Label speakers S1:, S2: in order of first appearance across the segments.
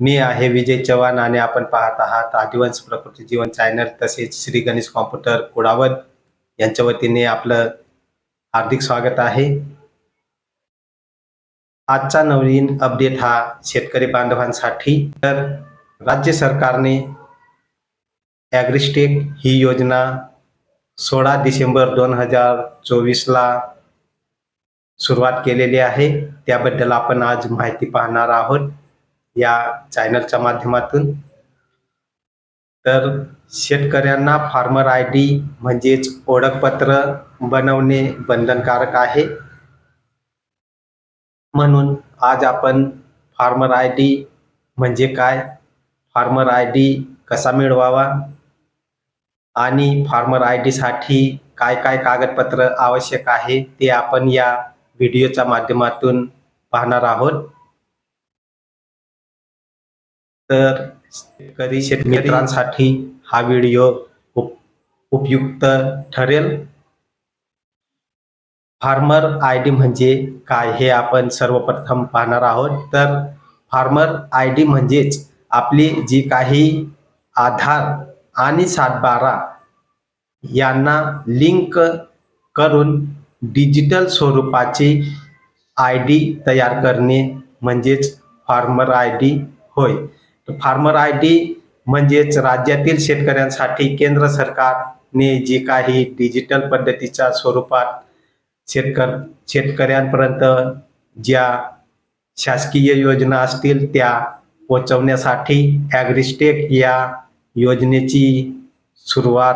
S1: मी आहे विजय चव्हाण आणि आपण पाहत आहात आदिवंश प्रकृती जीवन चॅनल तसेच श्री गणेश कॉम्प्युटर कुडावत. यांच्या वतीने आपलं हार्दिक स्वागत आहे. आजचा नवीन अपडेट हा शेतकरी बांधवांसाठी. तर राज्य सरकारने ॲग्रिस्टेक ही योजना सोळा डिसेंबर दोन हजार चोवीसला सुरुवात केलेली आहे. त्याबद्दल आपण आज माहिती पाहणार आहोत. या चॅनलच्या माध्यमातून. तर शेतकऱ्यांना फार्मर आय डी म्हणजेच ओळखपत्र बनवणे बंधनकारक आहे. म्हणून आज आपण फार्मर आय डी म्हणजे काय? फार्मर आय डी कसा मिळवावा? आणि फार्मर आय डीसाठी काय काय कागदपत्र आवश्यक आहे ते आपण या व्हिडिओच्या माध्यमातून पाहणार आहोत. तर शेतकरी शेतकऱ्यांसाठी हा व्हिडिओ उप उपयुक्त ठरेल. फार्मर आय डी म्हणजे काय हे आपण सर्वप्रथम पाहणार आहोत. तर फार्मर आय डी म्हणजेच आपली जी काही आधार आणि सातबारा यांना लिंक करून डिजिटल स्वरूपाची आय डी तयार करणे म्हणजेच फार्मर आय डी होय. फार्मर आय डी म्हणजेच राज्यातील शेतकऱ्यांसाठी केंद्र सरकारने जी काही डिजिटल पद्धतीच्या स्वरूपात शेतकर शेतकऱ्यांपर्यंत ज्या शासकीय योजना असतील त्या पोचवण्यासाठी ॲग्रिस्टेक या योजनेची सुरुवात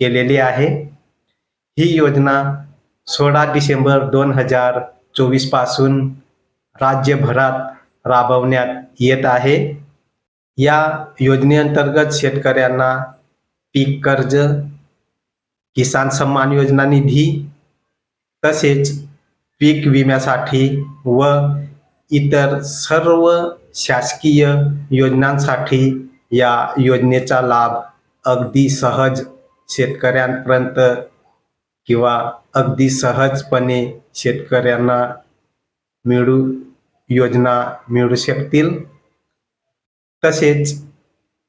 S1: केलेली आहे. ही योजना सोळा डिसेंबर दोन हजार चोवीसपासून राज्यभरात राबवण्यात येत आहे. या योजनेअंतर्गत शेतकऱ्यांना पीक कर्ज किसान सन्मान योजना निधी तसेच पीक विम्यासाठी व इतर सर्व शासकीय योजनांसाठी या योजनेचा लाभ अगदी सहज शेतकऱ्यांपर्यंत किंवा अगदी सहजपणे शेतकऱ्यांना मिळू योजना मिळू शकतील. तसेच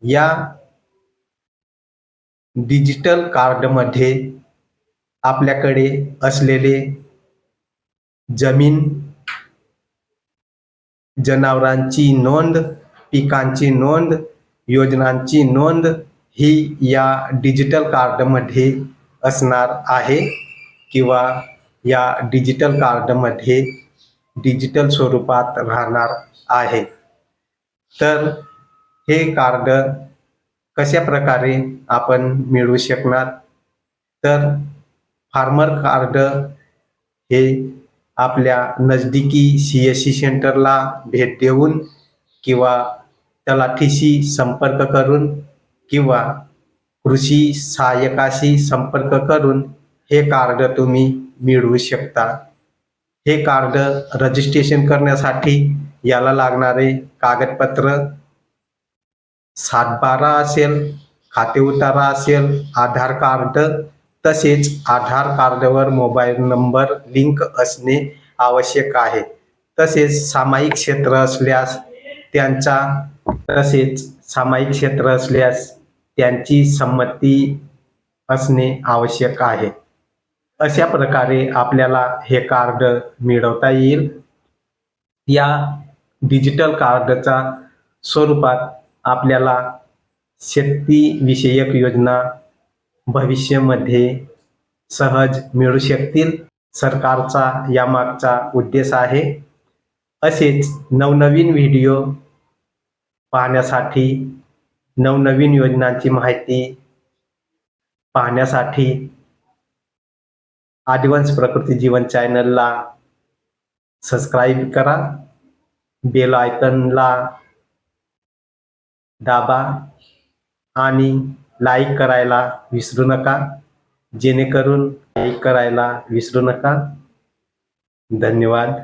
S1: या डिजिटल कार्डमध्ये आपल्याकडे असलेले जमीन जनावरांची नोंद पिकांची नोंद योजनांची नोंद ही या डिजिटल कार्डमध्ये असणार आहे किंवा या डिजिटल कार्डमध्ये डिजिटल स्वरूपात राहणार आहे. तर हे कार्ड कशा प्रकारे आपण मिळवू शकणार? तर फार्मर कार्ड हे आपल्या नजदिकी सी एस सी सेंटरला भेट देऊन किंवा तलाठीशी संपर्क करून किंवा कृषी सहाय्यकाशी संपर्क करून हे कार्ड तुम्ही मिळवू शकता. हे कार्ड रजिस्ट्रेशन करण्यासाठी याला लागणारे कागदपत्र सातबारा असेल खाते उतारा असेल आधार कार्ड तसेच आधार कार्डवर मोबाईल नंबर लिंक असणे आवश्यक आहे. तसेच सामायिक क्षेत्र असल्यास त्यांचा तसेच सामायिक क्षेत्र असल्यास त्यांची संमती असणे आवश्यक आहे. अशा प्रकारे आपल्याला हे कार्ड मिळवता येईल. या डिजिटल कार्डचा स्वरूपात आपल्याला शेतीविषयक योजना भविष्यामध्ये सहज मिळू शकतील. सरकारचा यामागचा उद्देश आहे. असेच नवनवीन व्हिडिओ पाहण्यासाठी नवनवीन योजनांची माहिती पाहण्यासाठी आदिवंश प्रकृती जीवन चॅनलला सबस्क्राईब करा. बेल आयकनला दाबा आणि लाईक करायला विसरू नका. जेणेकरून लाईक करायला विसरू नका. धन्यवाद.